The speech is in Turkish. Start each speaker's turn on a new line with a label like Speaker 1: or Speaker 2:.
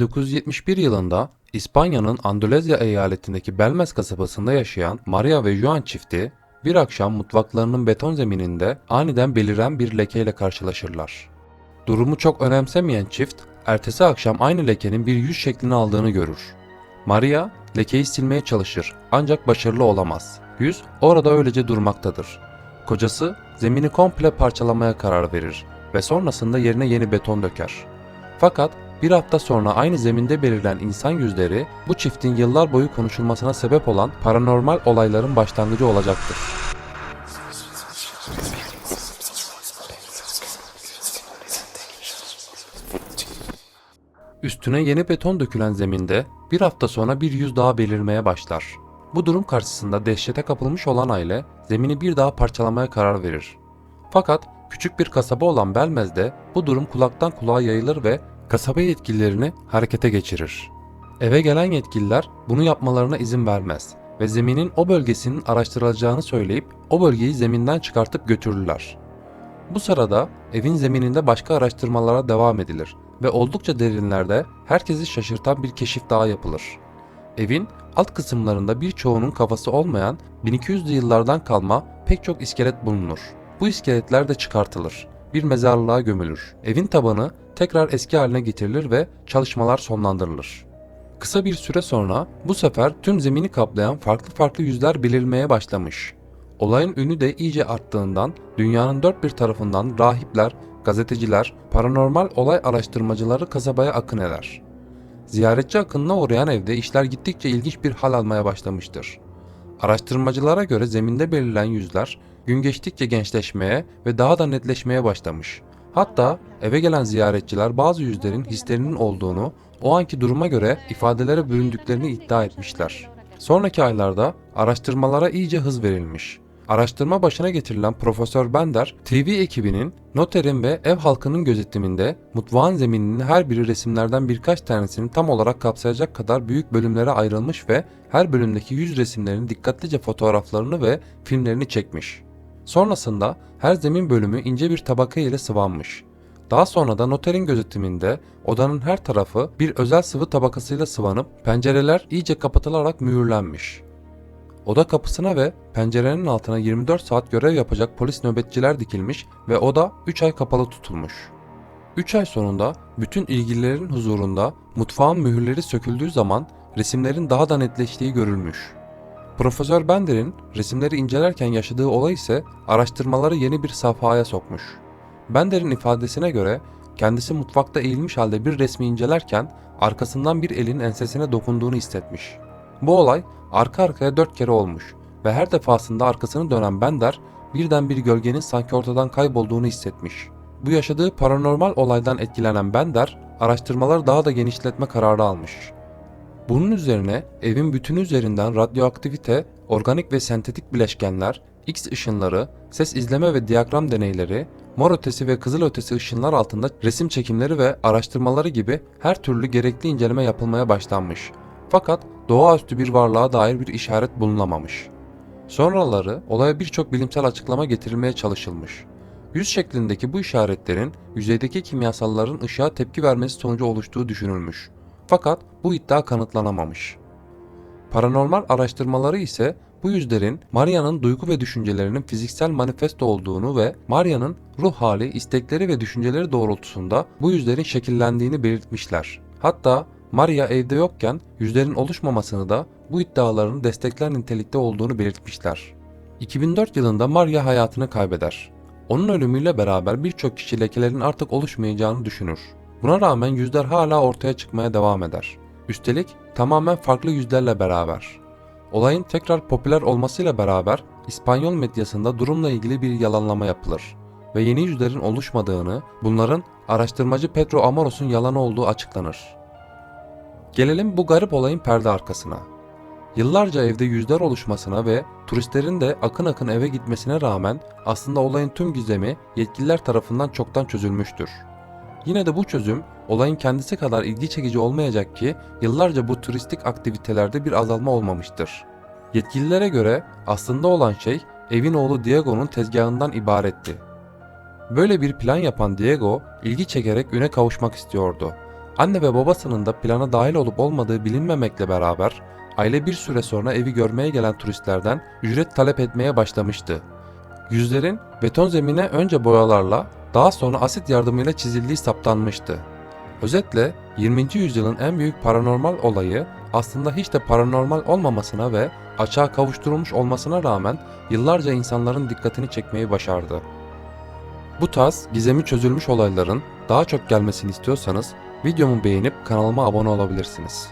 Speaker 1: 1971 yılında İspanya'nın Andaluzya eyaletindeki Belmez kasabasında yaşayan Maria ve Juan çifti bir akşam mutfaklarının beton zemininde aniden beliren bir lekeyle karşılaşırlar. Durumu çok önemsemeyen çift ertesi akşam aynı lekenin bir yüz şeklini aldığını görür. Maria lekeyi silmeye çalışır ancak başarılı olamaz. Yüz orada öylece durmaktadır. Kocası zemini komple parçalamaya karar verir ve sonrasında yerine yeni beton döker. Fakat bir hafta sonra aynı zeminde belirlen insan yüzleri bu çiftin yıllar boyu konuşulmasına sebep olan paranormal olayların başlangıcı olacaktır. Üstüne yeni beton dökülen zeminde bir hafta sonra bir yüz daha belirmeye başlar. Bu durum karşısında dehşete kapılmış olan aile zemini bir daha parçalamaya karar verir. Fakat küçük bir kasaba olan Belmez'de bu durum kulaktan kulağa yayılır ve kasaba yetkililerini harekete geçirir. Eve gelen yetkililer bunu yapmalarına izin vermez ve zeminin o bölgesinin araştırılacağını söyleyip o bölgeyi zeminden çıkartıp götürürler. Bu sırada evin zemininde başka araştırmalara devam edilir ve oldukça derinlerde herkesi şaşırtan bir keşif daha yapılır. Evin alt kısımlarında birçoğunun kafası olmayan 1200'lü yıllardan kalma pek çok iskelet bulunur. Bu iskeletler de çıkartılır. Bir mezarlığa gömülür. Evin tabanı tekrar eski haline getirilir ve çalışmalar sonlandırılır. Kısa bir süre sonra bu sefer tüm zemini kaplayan farklı farklı yüzler belirmeye başlamış. Olayın ünü de iyice arttığından dünyanın dört bir tarafından rahipler, gazeteciler, paranormal olay araştırmacıları kasabaya akın eder. Ziyaretçi akınına uğrayan evde işler gittikçe ilginç bir hal almaya başlamıştır. Araştırmacılara göre zeminde belirlen yüzler gün geçtikçe gençleşmeye ve daha da netleşmeye başlamış. Hatta eve gelen ziyaretçiler bazı yüzlerin hislerinin olduğunu, o anki duruma göre ifadelere büründüklerini iddia etmişler. Sonraki aylarda araştırmalara iyice hız verilmiş. Araştırma başına getirilen Profesör Bender, TV ekibinin, noterin ve ev halkının gözetiminde mutfağın zemininin her biri resimlerden birkaç tanesini tam olarak kapsayacak kadar büyük bölümlere ayrılmış ve her bölümdeki yüz resimlerin dikkatlice fotoğraflarını ve filmlerini çekmiş. Sonrasında her zemin bölümü ince bir tabaka ile sıvanmış. Daha sonra da noterin gözetiminde odanın her tarafı bir özel sıvı tabakasıyla sıvanıp pencereler iyice kapatılarak mühürlenmiş. Oda kapısına ve pencerenin altına 24 saat görev yapacak polis nöbetçiler dikilmiş ve oda 3 ay kapalı tutulmuş. 3 ay sonunda bütün ilgililerin huzurunda mutfağın mühürleri söküldüğü zaman resimlerin daha da netleştiği görülmüş. Profesör Bender'in resimleri incelerken yaşadığı olay ise araştırmaları yeni bir safhaya sokmuş. Bender'in ifadesine göre kendisi mutfakta eğilmiş halde bir resmi incelerken arkasından bir elin ensesine dokunduğunu hissetmiş. Bu olay arka arkaya dört kere olmuş ve her defasında arkasını dönen Bender birden bir gölgenin sanki ortadan kaybolduğunu hissetmiş. Bu yaşadığı paranormal olaydan etkilenen Bender araştırmaları daha da genişletme kararı almış. Bunun üzerine evin bütünü üzerinden radyoaktivite, organik ve sentetik bileşkenler, X ışınları, ses izleme ve diyagram deneyleri, mor ötesi ve kızıl ötesi ışınlar altında resim çekimleri ve araştırmaları gibi her türlü gerekli inceleme yapılmaya başlanmış. Fakat doğaüstü bir varlığa dair bir işaret bulunamamış. Sonraları olaya birçok bilimsel açıklama getirilmeye çalışılmış. Yüz şeklindeki bu işaretlerin yüzeydeki kimyasalların ışığa tepki vermesi sonucu oluştuğu düşünülmüş. Fakat bu iddia kanıtlanamamış. Paranormal araştırmaları ise bu yüzlerin Maria'nın duygu ve düşüncelerinin fiziksel manifesto olduğunu ve Maria'nın ruh hali, istekleri ve düşünceleri doğrultusunda bu yüzlerin şekillendiğini belirtmişler. Hatta Maria evde yokken yüzlerin oluşmamasını da bu iddiaların destekler nitelikte olduğunu belirtmişler. 2004 yılında Maria hayatını kaybeder. Onun ölümüyle beraber birçok kişi lekelerin artık oluşmayacağını düşünür. Buna rağmen yüzler hala ortaya çıkmaya devam eder. Üstelik tamamen farklı yüzlerle beraber. Olayın tekrar popüler olmasıyla beraber İspanyol medyasında durumla ilgili bir yalanlama yapılır ve yeni yüzlerin oluşmadığını, bunların araştırmacı Pedro Amoros'un yalanı olduğu açıklanır. Gelelim bu garip olayın perde arkasına. Yıllarca evde yüzler oluşmasına ve turistlerin de akın akın eve gitmesine rağmen aslında olayın tüm gizemi yetkililer tarafından çoktan çözülmüştür. Yine de bu çözüm olayın kendisi kadar ilgi çekici olmayacak ki yıllarca bu turistik aktivitelerde bir azalma olmamıştır. Yetkililere göre aslında olan şey evin oğlu Diego'nun tezgahından ibaretti. Böyle bir plan yapan Diego ilgi çekerek üne kavuşmak istiyordu. Anne ve babasının da plana dahil olup olmadığı bilinmemekle beraber aile bir süre sonra evi görmeye gelen turistlerden ücret talep etmeye başlamıştı. Yüzlerin beton zemine önce boyalarla daha sonra asit yardımıyla çizildiği saptanmıştı. Özetle 20. yüzyılın en büyük paranormal olayı aslında hiç de paranormal olmamasına ve açığa kavuşturulmuş olmasına rağmen yıllarca insanların dikkatini çekmeyi başardı. Bu tarz gizemi çözülmüş olayların daha çok gelmesini istiyorsanız videomu beğenip kanalıma abone olabilirsiniz.